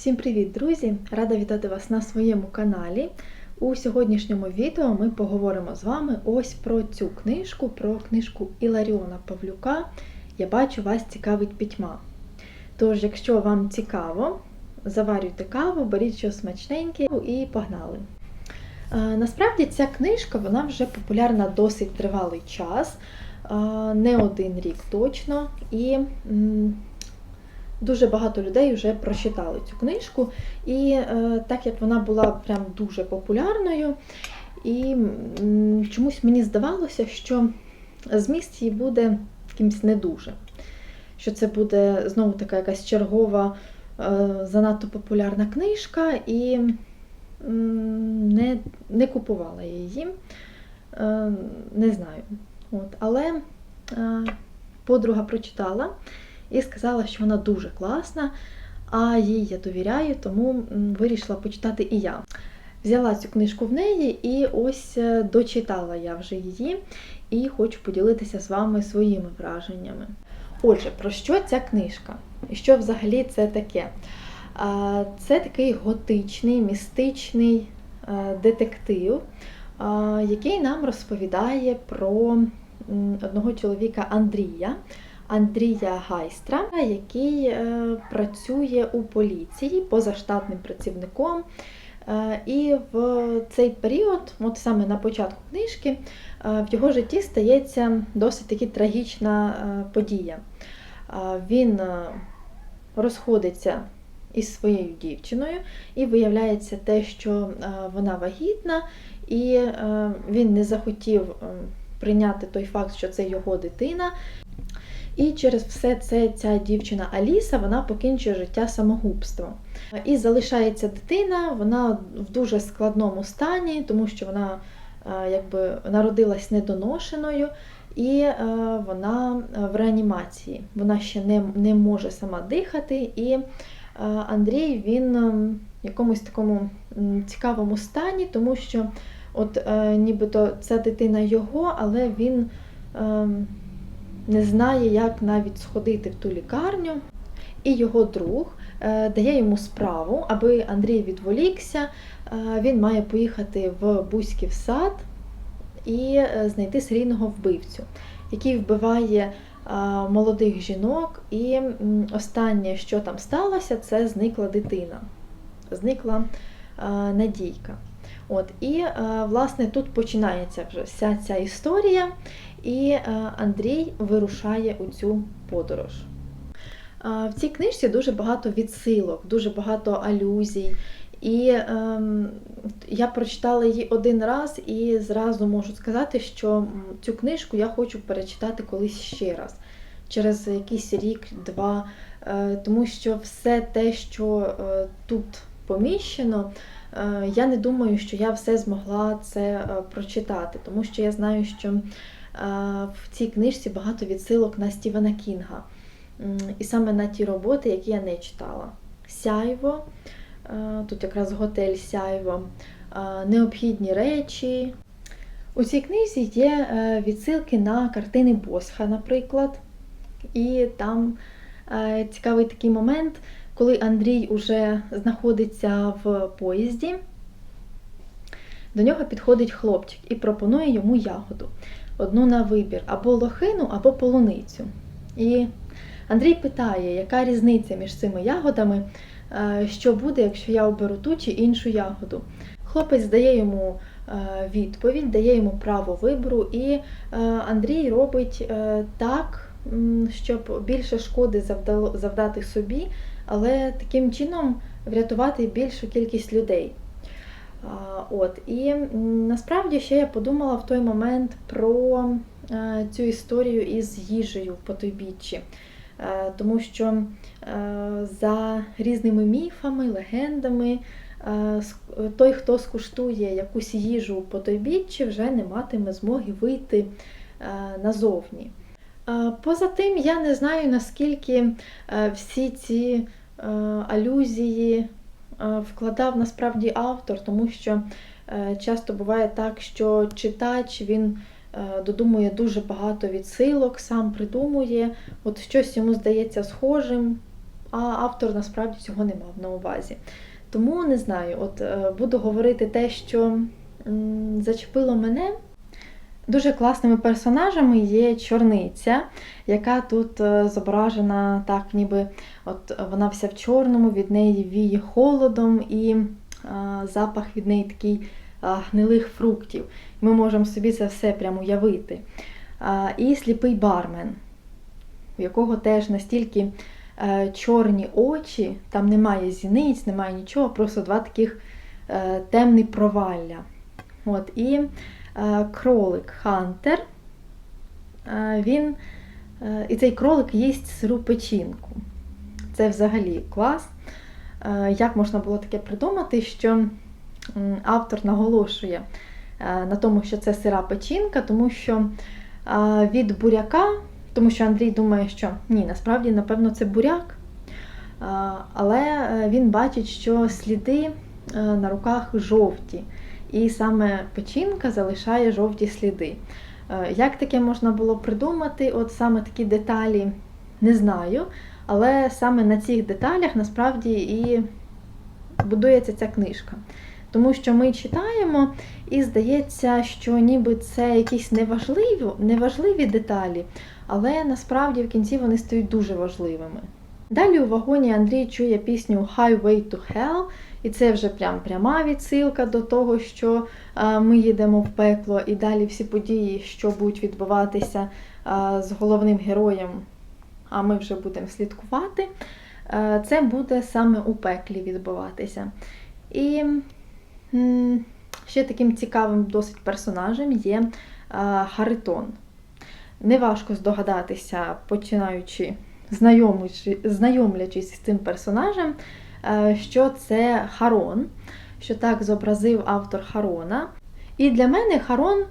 Всім привіт, друзі! Рада вітати вас на своєму каналі. У сьогоднішньому відео ми поговоримо з вами ось про цю книжку, про книжку Іларіона Павлюка. Я бачу, вас цікавить пітьма. Тож, якщо вам цікаво, заварюйте каву, беріть щось смачненьке і погнали. Насправді ця книжка вона вже популярна досить тривалий час, не один рік точно. І дуже багато людей вже прочитали цю книжку. І е, так як вона була прям дуже популярною, і чомусь мені здавалося, що зміст її буде якимсь не дуже. Що це буде знову така якась чергова, е, занадто популярна книжка, і не, не купувала її. Е, не знаю. От. Але подруга прочитала і сказала, що вона дуже класна, а їй я довіряю, тому вирішила почитати і я. Взяла цю книжку в неї і ось е, дочитала я вже її і хочу поділитися з вами своїми враженнями. Отже, про що ця книжка? І що взагалі це таке? Це такий готичний, містичний е, детектив, який нам розповідає про одного чоловіка Андрія. Андрія Гайстра, який е, працює у поліції позаштатним працівником. Е, І в цей період, от саме на початку книжки, е, в його житті стається досить таки трагічна подія. Він розходиться із своєю дівчиною, і виявляється те, що вона вагітна, і він не захотів прийняти той факт, що це його дитина. І через все це ця дівчина Аліса вона покінчує життя самогубством. І залишається дитина, вона в дуже складному стані, тому що вона е, якби народилась недоношеною, і е, вона в реанімації. Вона ще не, не може сама дихати. І е, Андрій він е, в якомусь такому цікавому стані, тому що от е, нібито ця дитина його, але він. Не знає, як навіть сходити в ту лікарню. І його друг е, дає йому справу, аби Андрій відволікся. Е, він має поїхати в Бузьків сад і е, знайти серійного вбивцю, який вбиває молодих жінок. І останнє, що там сталося, це зникла дитина, зникла Надійка. От, І, власне, тут починається вже вся ця історія, і е, Андрій вирушає у цю подорож. Е, В цій книжці дуже багато відсилок, дуже багато алюзій. І ем, я прочитала її один раз і зразу можу сказати, що цю книжку я хочу перечитати колись ще раз, через якийсь рік-два, е, тому що все те, що е, тут поміщено, Е, я не думаю, що я все змогла це е, прочитати, тому що я знаю, що е, в цій книжці багато відсилок на Стівена Кінга. І саме на ті роботи, які я не читала. Сяйво, е, тут якраз готель Сяйво, е, необхідні речі. У цій книзі є е, відсилки на картини Босха, наприклад. І там е, цікавий такий момент коли Андрій уже знаходиться в поїзді, до нього підходить хлопчик і пропонує йому ягоду. Одну на вибір, або лохину, або полуницю. І Андрій питає, яка різниця між цими ягодами, е, що буде, якщо я оберу ту чи іншу ягоду. Хлопець дає йому е, відповідь, дає йому право вибору, і е, Андрій робить так, щоб більше шкоди завдати собі, але таким чином врятувати більшу кількість людей. От, І насправді ще я подумала в той момент про е, цю історію із їжею по той біччі. Е, тому що е, за різними міфами, легендами, той, хто скуштує якусь їжу по той біччі, вже не матиме змоги вийти назовні. Поза тим, я не знаю, наскільки всі ці алюзії вкладав насправді автор, тому що часто буває так, що читач він додумує дуже багато відсилок, сам придумує, от щось йому здається схожим, а автор насправді цього не мав на увазі. Тому не знаю, от е, буду говорити те, що зачепило мене. Дуже класними персонажами є чорниця, яка тут е, зображена так, ніби от вона вся в чорному, від неї віє холодом і а, запах від неї такий а, гнилих фруктів. Ми можемо собі це все прямо уявити. А, і сліпий бармен, у якого теж настільки е, чорні очі, там немає зіниць, немає нічого, просто два таких е, темні провалля. От, і е, кролик Хантер. Е, він, е, і цей кролик їсть сиру печінку. Це взагалі клас. Е, як можна було таке придумати, що автор наголошує е, на тому, що це сира печінка, тому що е, від буряка, тому що Андрій думає, що ні, насправді, напевно, це буряк. Але він бачить, що сліди на руках жовті, і саме печінка залишає жовті сліди. Як таке можна було придумати? От саме такі деталі не знаю, але саме на цих деталях насправді і будується ця книжка. Тому що ми читаємо, і здається, що ніби це якісь неважливі, неважливі деталі, але насправді в кінці вони стають дуже важливими. Далі у вагоні Андрій чує пісню Highway to Hell, і це вже прям пряма відсилка до того, що е, ми їдемо в пекло, і далі всі події, що будуть відбуватися е, з головним героєм, а ми вже будемо слідкувати, е, це буде саме у пеклі відбуватися. І ще таким цікавим досить персонажем є е, Харитон. Неважко здогадатися, починаючи знайомлячись з цим персонажем, е, що це Харон, що так зобразив автор Харона. І для мене Харон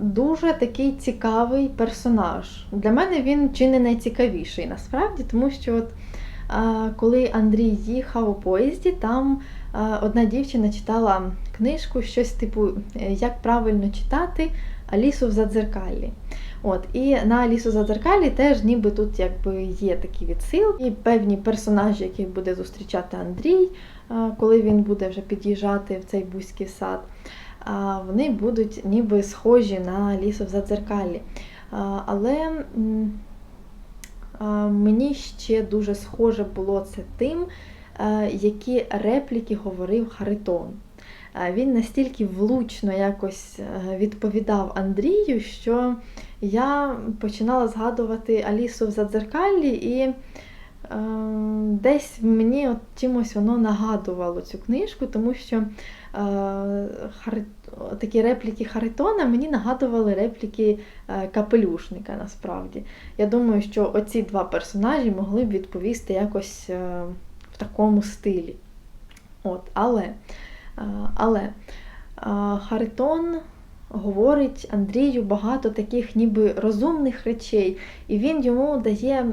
дуже такий цікавий персонаж. Для мене він чи не найцікавіший насправді, тому що от, е, коли Андрій їхав у поїзді, там е, одна дівчина читала книжку, щось типу е, Як правильно читати Алісу в задзеркаллі. От, і на Алісу Задзеркалі теж ніби тут якби є такі відсилки, і певні персонажі, яких буде зустрічати Андрій, е, коли він буде вже під'їжджати в цей бузький сад, вони будуть ніби схожі на Алісу в Задзеркалі. Але мені ще дуже схоже було це тим, е, які репліки говорив Харитон. Він настільки влучно якось е, відповідав Андрію, що я починала згадувати Алісу в Задзеркаллі, і е, десь мені от чимось воно нагадувало цю книжку, тому що е. Такі репліки Харитона мені нагадували репліки е, капелюшника насправді. Я думаю, що оці два персонажі могли б відповісти якось е, в такому стилі. От, але, е, але Харитон говорить Андрію багато таких ніби розумних речей, і він йому дає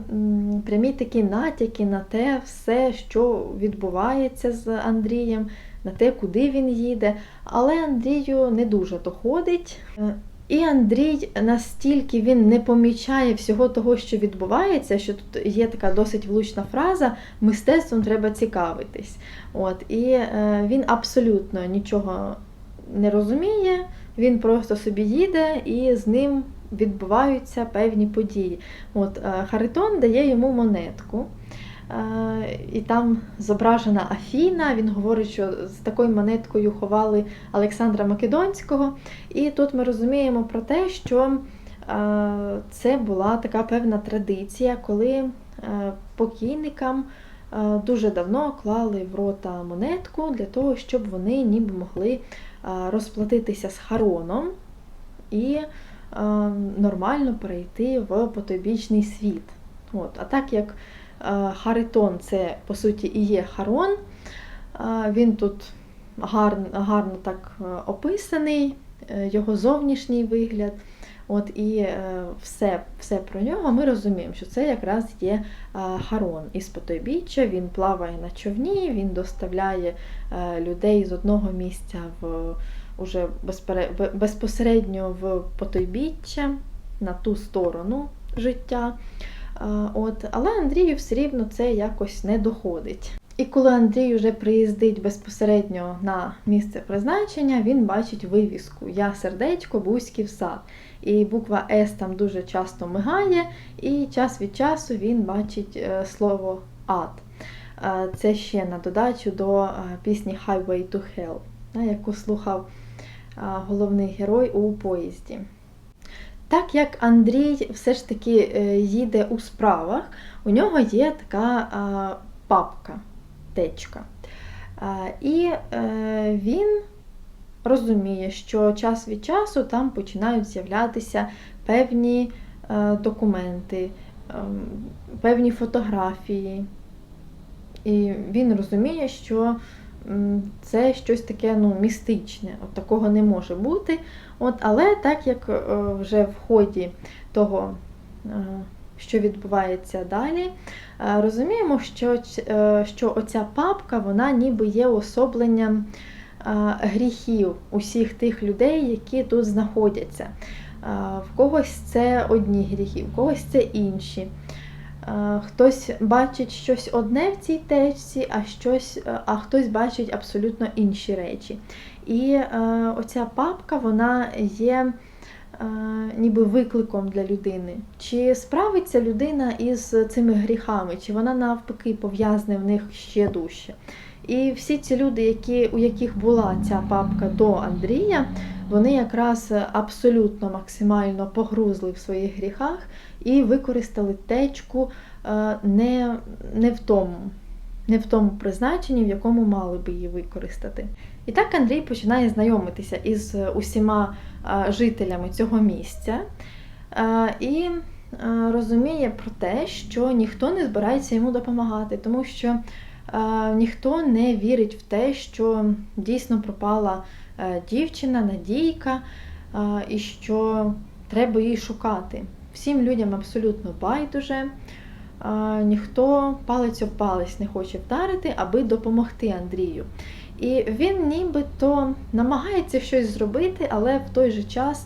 прямі такі натяки на те все, що відбувається з Андрієм, на те, куди він їде. Але Андрію не дуже доходить. Е, І Андрій настільки він не помічає всього того, що відбувається, що тут є така досить влучна фраза мистецтвом треба цікавитись. От, і е, він абсолютно нічого не розуміє, він просто собі їде і з ним відбуваються певні події. От, е, Харитон дає йому монетку. Е, І там зображена Афіна. Він говорить, що з такою монеткою ховали Олександра Македонського. І тут ми розуміємо про те, що е, це була така певна традиція, коли е, покійникам дуже давно клали в рота монетку для того, щоб вони ніби могли розплатитися з Хароном і нормально перейти в потойбічний світ. От. А так як Харитон це по суті і є Харон, е, він тут гарно, гарно так е, описаний, е, його зовнішній вигляд. От і е, все, все про нього ми розуміємо, що це якраз є е, Харон із потойбіччя. Він плаває на човні, він доставляє е, людей з одного місця в уже безпосередньо в потойбіччя на ту сторону життя. От, але Андрію все рівно це якось не доходить. І коли Андрій вже приїздить безпосередньо на місце призначення, він бачить вивіску Я сердечко, Бузьків сад. І буква С там дуже часто мигає, і час від часу він бачить е, слово ад. Це ще на додачу до е, пісні Highway to Hell, яку слухав головний герой у поїзді. Так як Андрій все ж таки е, їде у справах, у нього є така папка, течка. І е, він розуміє, що час від часу там починають з'являтися певні е, документи, ем, певні фотографії. І він розуміє, що це щось таке ну, містичне, от такого не може бути. От, але так як е, вже в ході того, е, що відбувається далі, е, розуміємо, що, що оця папка вона ніби є особленням гріхів усіх тих людей, які тут знаходяться. В когось це одні гріхи, в когось це інші. Е, Хтось бачить щось одне в цій течці, а, щось, е, а хтось бачить абсолютно інші речі. І е, оця папка вона є е, ніби викликом для людини. Чи справиться людина із цими гріхами, чи вона навпаки пов'язане в них ще дужче. І всі ці люди, які, у яких була ця папка до Андрія, вони якраз абсолютно максимально погрузли в своїх гріхах і використали течку е, не, не в тому. Не в тому призначенні, в якому мали би її використати. І так Андрій починає знайомитися із усіма е, жителями цього місця е, і е, розуміє про те, що ніхто не збирається йому допомагати, тому що е, ніхто не вірить в те, що дійсно пропала е, дівчина, Надійка, е, і що треба її шукати. Всім людям абсолютно байдуже. Е, Ніхто палець об палець не хоче вдарити, аби допомогти Андрію. І він нібито намагається щось зробити, але в той же час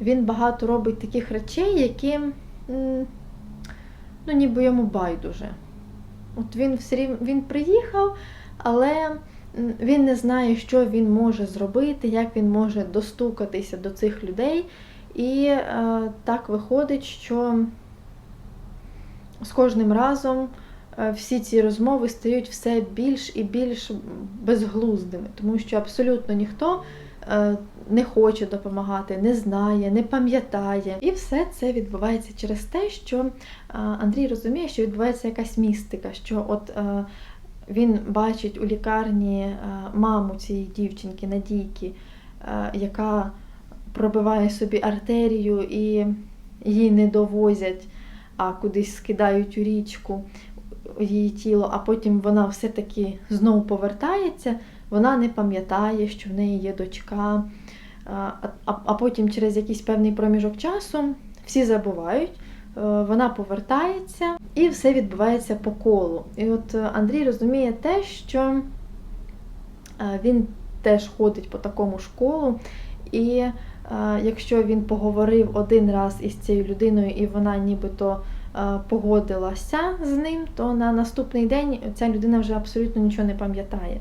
він багато робить таких речей, які ну, ніби йому байдуже. От він все рівно він приїхав, але він не знає, що він може зробити, як він може достукатися до цих людей. І е, так виходить, що з кожним разом е, всі ці розмови стають все більш і більш безглуздими, тому що абсолютно ніхто не хоче допомагати, не знає, не пам'ятає. І все це відбувається через те, що е, Андрій розуміє, що відбувається якась містика, що от е, він бачить у лікарні е, маму цієї дівчинки, Надійки, е, яка пробиває собі артерію і її не довозять, а кудись скидають у річку її тіло, а потім вона все-таки знову повертається, вона не пам'ятає, що в неї є дочка. А, а, потім через якийсь певний проміжок часу всі забувають, е, вона повертається і все відбувається по колу. І от Андрій розуміє те, що е, він теж ходить по такому ж колу, і е, якщо він поговорив один раз із цією людиною, і вона нібито погодилася з ним, то на наступний день ця людина вже абсолютно нічого не пам'ятає.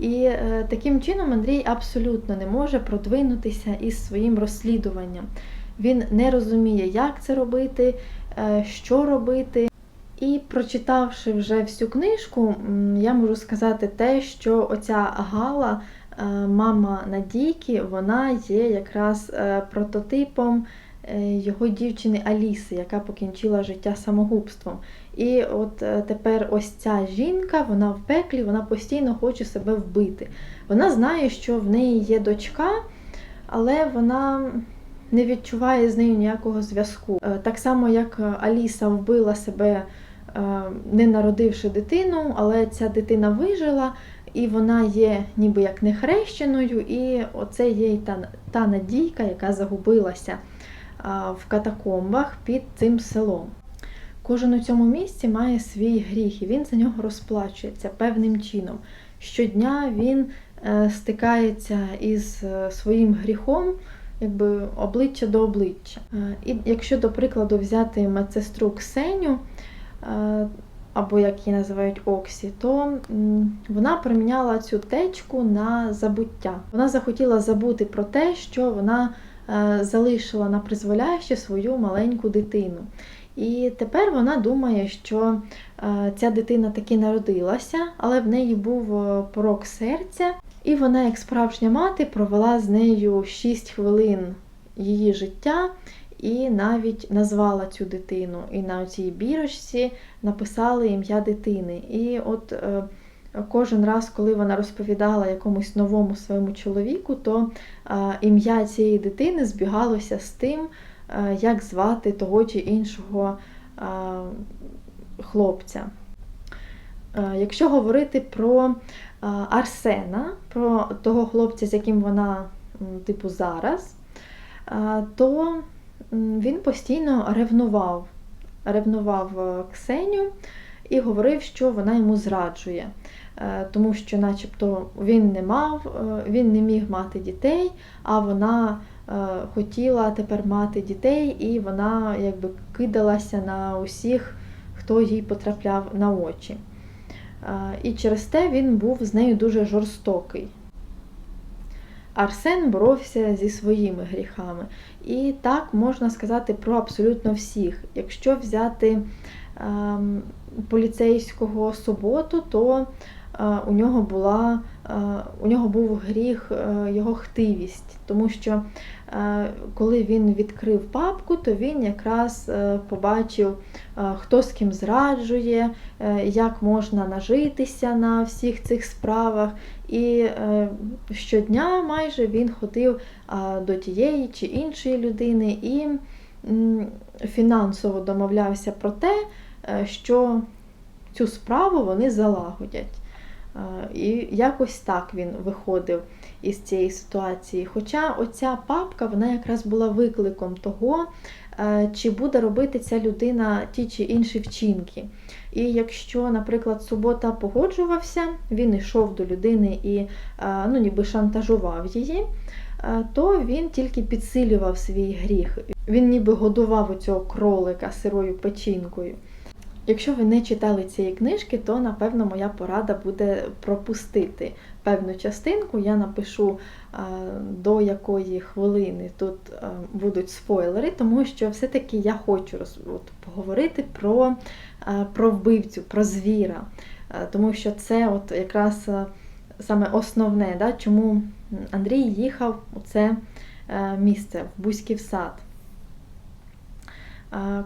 І е, таким чином Андрій абсолютно не може продвинутися із своїм розслідуванням. Він не розуміє, як це робити, е, що робити. І прочитавши вже всю книжку, я можу сказати те, що оця Гала, е, мама Надійки, вона є якраз прототипом його дівчини Аліси, яка покінчила життя самогубством. І от е, тепер ось ця жінка, вона в пеклі, вона постійно хоче себе вбити. Вона знає, що в неї є дочка, але вона не відчуває з нею ніякого зв'язку. Е, Так само, як Аліса вбила себе, е, не народивши дитину, але ця дитина вижила, і вона є ніби як нехрещеною, і оце є та, та надійка, яка загубилася в катакомбах під цим селом. Кожен у цьому місці має свій гріх, і він за нього розплачується певним чином. Щодня він е, стикається із е, своїм гріхом, якби обличчя до обличчя. Е, І якщо, до прикладу, взяти медсестру Ксеню, або як її називають Оксі, то вона проміняла цю течку на забуття. Вона захотіла забути про те, що вона залишила на призволяще свою маленьку дитину. І тепер вона думає, що е, ця дитина таки народилася, але в неї був е, порок серця, і вона, як справжня мати, провела з нею 6 хвилин її життя і навіть назвала цю дитину. І на цій бірочці написали ім'я дитини. І от е, кожен раз, коли вона розповідала якомусь новому своєму чоловіку, то е, ім'я цієї дитини збігалося з тим, як звати того чи іншого е, хлопця. Е, Якщо говорити про е, Арсена, про того хлопця, з яким вона, типу, зараз, е, то він постійно ревнував, ревнував е, Ксеню і говорив, що вона йому зраджує. Е, Тому що, начебто, він не мав, е, він не міг мати дітей, а вона е, хотіла тепер мати дітей, і вона якби кидалася на усіх, хто їй потрапляв на очі. Е, І через те він був з нею дуже жорстокий. Арсен боровся зі своїми гріхами. І так можна сказати про абсолютно всіх. Якщо взяти ем, поліцейського суботу, то е, у нього була у нього був гріх е, його хтивість, тому що е, коли він відкрив папку, то він якраз е, побачив, хто з ким зраджує, як можна нажитися на всіх цих справах. І щодня майже він ходив до тієї чи іншої людини і фінансово домовлявся про те, що цю справу вони залагодять. Е, І якось так він виходив із цієї ситуації. Хоча оця папка вона якраз була викликом того, е, чи буде робити ця людина ті чи інші вчинки. І якщо, наприклад, субота погоджувався, він йшов до людини і е, ну, ніби шантажував її, то він тільки підсилював свій гріх. Він ніби годував цього кролика сирою печінкою. Якщо ви не читали цієї книжки, то напевно моя порада буде пропустити певну частинку. Я напишу е, до якої хвилини тут е, будуть спойлери, тому що все-таки я хочу поговорити про, е, про вбивцю, про звіра. Тому що це от якраз саме основне, да, чому Андрій їхав у це місце, в Бузьків сад.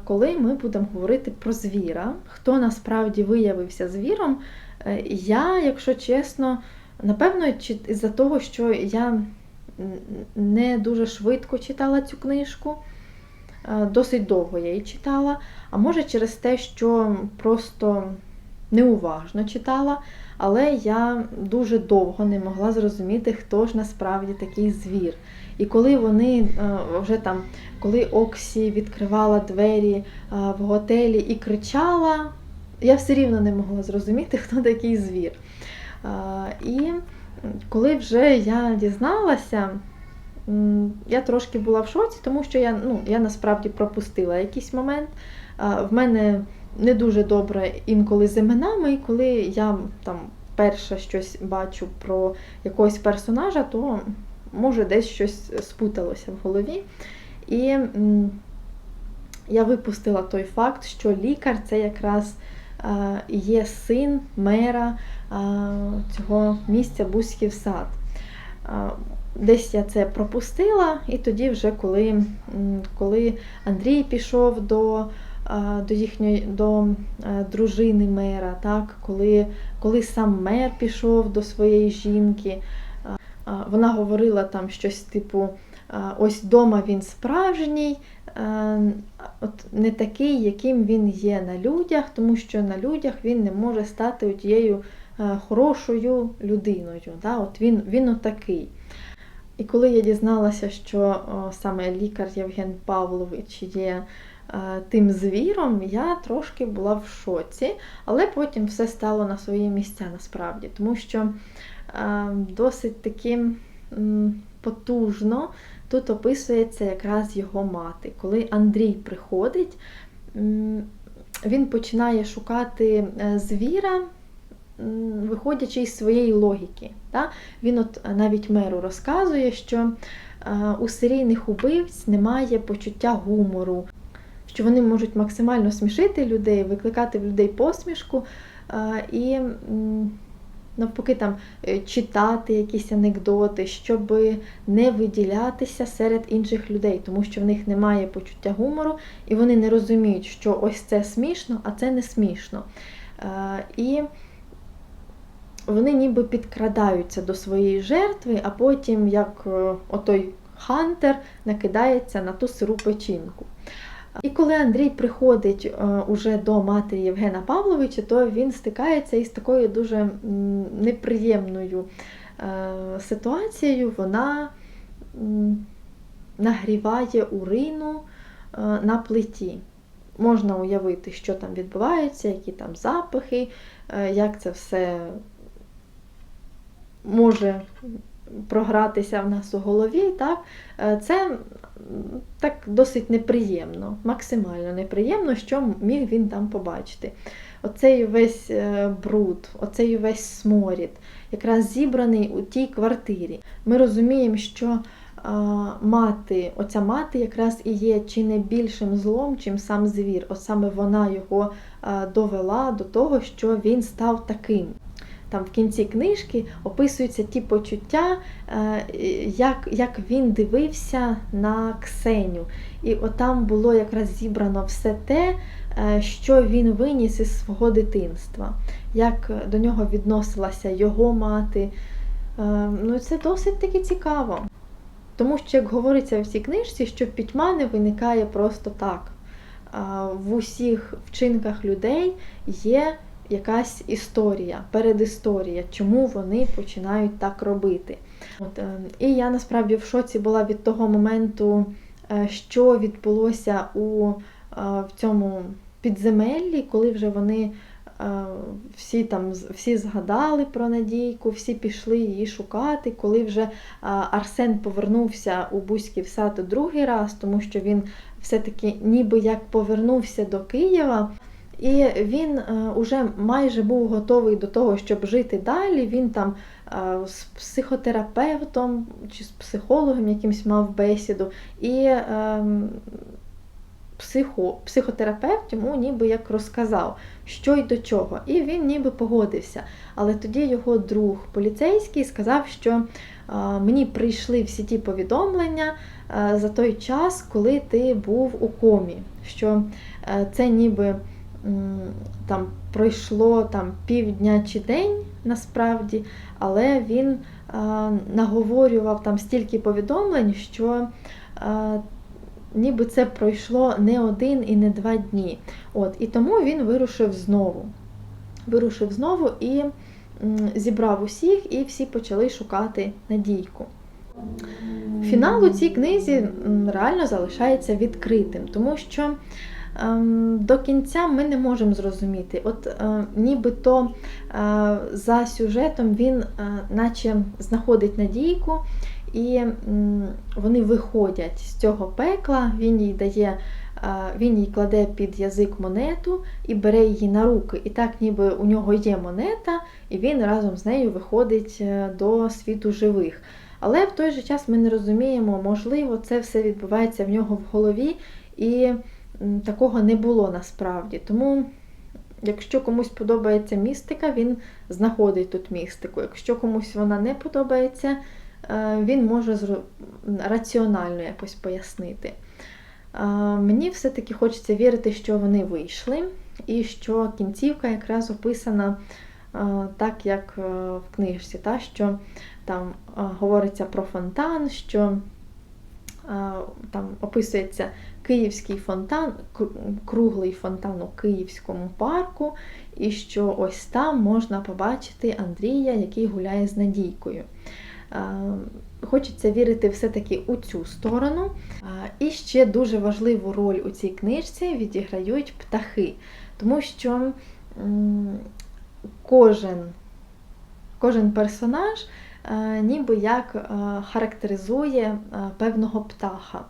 Коли ми будемо говорити про звіра, хто насправді виявився звіром, е, я, якщо чесно, напевно, із-за того, що я не дуже швидко читала цю книжку, е, досить довго я її читала, а може через те, що просто неуважно читала, але я дуже довго не могла зрозуміти, хто ж насправді такий звір. І коли вони е, вже там, коли Оксі відкривала двері е, в готелі і кричала, я все рівно не могла зрозуміти, хто такий звір. Е, І коли вже я дізналася, я трошки була в шоці, тому що я, ну, я насправді пропустила якийсь момент. В мене не дуже добре інколи з іменами, і коли я там перше щось бачу про якогось персонажа, то може десь щось спуталося в голові. І я випустила той факт, що лікар це якраз є син мера цього місця Бузьків сад. Десь я це пропустила, і тоді, вже коли, коли Андрій пішов до, до їхньої до дружини мера, так, коли, коли сам мер пішов до своєї жінки, Вона говорила там щось типу: ось дома він справжній, е, от не такий, яким він є на людях, тому що на людях він не може стати тією е, хорошою людиною. Да? От Він він отакий. І коли я дізналася, що саме лікар Євген Павлович є е, тим звіром, я трошки була в шоці, але потім все стало на свої місця насправді, тому що досить таким потужно тут описується якраз його мати. Коли Андрій приходить, він починає шукати е, звіра, виходячи із своєї логіки. Він от е, навіть меру розказує, що е, у серійних убивць немає почуття гумору, що вони можуть максимально смішити людей, викликати в людей посмішку е, і навпаки там е, читати якісь анекдоти, щоб не виділятися серед інших людей, тому що в них немає почуття гумору, і вони не розуміють, що ось це смішно, а це не смішно. Е, І вони ніби підкрадаються до своєї жертви, а потім, як е, отой хантер, накидається на ту сиру печінку. І коли Андрій приходить е, уже до матері Євгена Павловича, то він стикається із такою дуже неприємною е, ситуацією. Вона нагріває урину е, на плиті. Можна уявити, що там відбувається, які там запахи, як це все може програтися в нас у голові. Так? Це так досить неприємно, максимально неприємно, що міг він там побачити. Оцей весь е, бруд, оцей весь сморід, якраз зібраний у тій квартирі. Ми розуміємо, що а, мати, оця мати якраз і є чи не більшим злом, чим сам звір. От саме вона його довела до того, що він став таким. Там в кінці книжки описуються ті почуття, е, як, як він дивився на Ксеню. І отам було якраз зібрано все те, е, що він виніс із свого дитинства, як до нього відносилася його мати. Е, Ну, це досить таки цікаво. Тому що, як говориться в цій книжці, що пітьма не виникає просто так. В усіх вчинках людей є якась історія, передісторія, чому вони починають так робити. От, е, І я насправді в шоці була від того моменту, е, що відбулося у е, в цьому підземеллі, коли вже вони е, всі там всі згадали про Надійку, всі пішли її шукати, коли вже Арсен повернувся у Бузький сад другий раз, тому що він все-таки ніби як повернувся до Києва. І він е, уже майже був готовий до того, щоб жити далі. Він там е, з психотерапевтом чи з психологом якимсь мав бесіду. І е, психо, психотерапевт йому ніби як розказав, що й до чого. І він ніби погодився. Але тоді його друг поліцейський сказав, що е, мені прийшли всі ті повідомлення за той час, коли ти був у комі. Що це ніби там пройшло там півдня чи день насправді, але він наговорював там стільки повідомлень, що ніби це пройшло не один і не два дні. От, і тому він вирушив знову. Вирушив знову і зібрав усіх, і всі почали шукати надійку. Фінал у цій книзі реально залишається відкритим, тому що до кінця ми не можемо зрозуміти. От е, нібито е, за сюжетом він е, наче знаходить надійку, і вони виходять з цього пекла, він їй дає. Він їй кладе під язик монету і бере її на руки. І так, ніби у нього є монета, і він разом з нею виходить до світу живих. Але в той же час ми не розуміємо, можливо, це все відбувається в нього в голові, і такого не було насправді. Тому, якщо комусь подобається містика, він знаходить тут містику. Якщо комусь вона не подобається, е, він може раціонально якось пояснити. Е, Мені все-таки хочеться вірити, що вони вийшли, і що кінцівка якраз описана е, так, як в книжці, та, що там говориться про фонтан, що там описується київський фонтан, круглий фонтан у Київському парку, і що ось там можна побачити Андрія, який гуляє з Надійкою. Хочеться вірити все-таки у цю сторону. І ще дуже важливу роль у цій книжці відіграють птахи, тому що кожен, кожен персонаж е, ніби як е, характеризує е, певного птаха.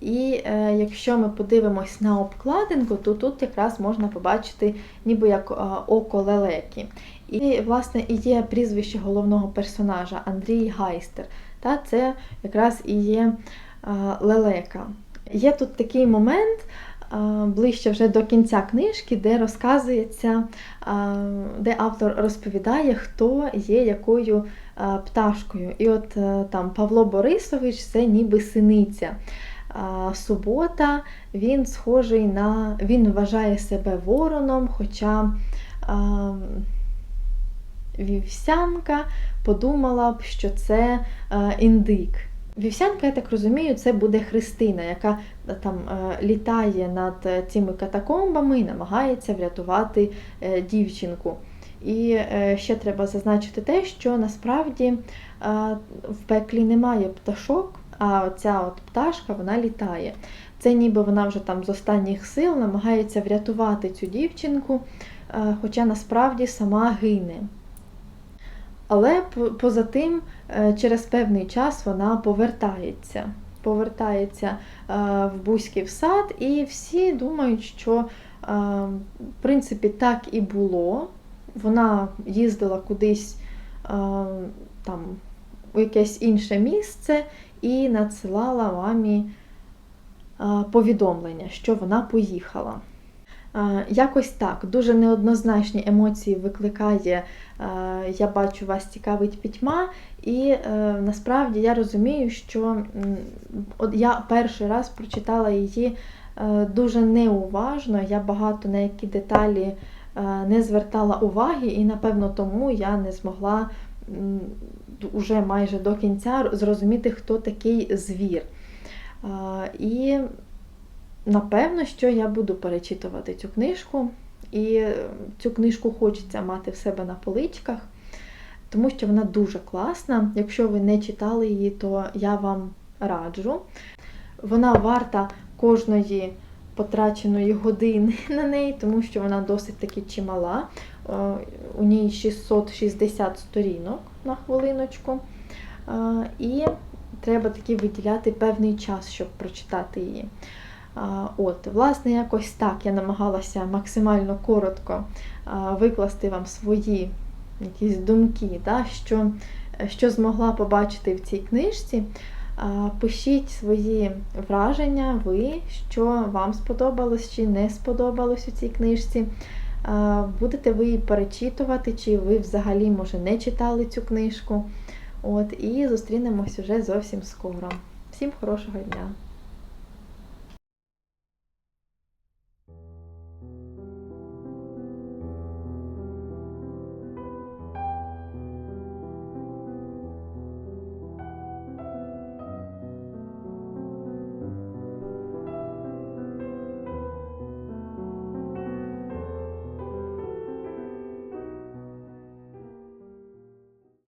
І е, якщо ми подивимось на обкладинку, то тут якраз можна побачити ніби як е, око лелеки. І, власне, і є прізвище головного персонажа Андрій Гайстер. Та це якраз і є е, лелека. Є тут такий момент. е, Ближче вже до кінця книжки, де розказується, е, де автор розповідає, хто є якою пташкою. І от там Павло Борисович це ніби синиця. Субота, він схожий на. Він вважає себе вороном, хоча а, вівсянка подумала б, що це а, індик. Вівсянка, я так розумію, це буде Христина, яка там літає над е, цими катакомбами і намагається врятувати е, дівчинку. І е, ще треба зазначити те, що насправді е, в пеклі немає пташок, а ця от пташка вона літає. Це ніби вона вже там з останніх сил намагається врятувати цю дівчинку, е, хоча насправді сама гине. Але поза тим, е, через певний час вона повертається. Повертається е, в Бузьків сад, і всі думають, що в принципі так і було. Вона їздила кудись там у якесь інше місце і надсилала мамі повідомлення, що вона поїхала. Якось так, дуже неоднозначні емоції викликає. Я бачу, вас цікавить пітьма, і е, насправді я розумію, що я перший раз прочитала її е, дуже неуважно. Я багато на які деталі е, не звертала уваги, і напевно тому я не змогла уже майже до кінця зрозуміти, хто такий звір. І напевно, що я буду перечитувати цю книжку, і цю книжку хочеться мати в себе на поличках, тому що вона дуже класна. Якщо ви не читали її, то я вам раджу. Вона варта кожної потраченої години на неї, тому що вона досить таки чимала. Е, У ній 660 сторінок на хвилиночку. Е, І треба таки виділяти певний час, щоб прочитати її. От, власне, якось так я намагалася максимально коротко викласти вам свої якісь думки, да, що, що змогла побачити в цій книжці. Пишіть свої враження, ви, що вам сподобалось чи не сподобалось у цій книжці. Будете ви її перечитувати, чи ви взагалі, може, не читали цю книжку. От, І зустрінемось уже зовсім скоро. Всім хорошого дня!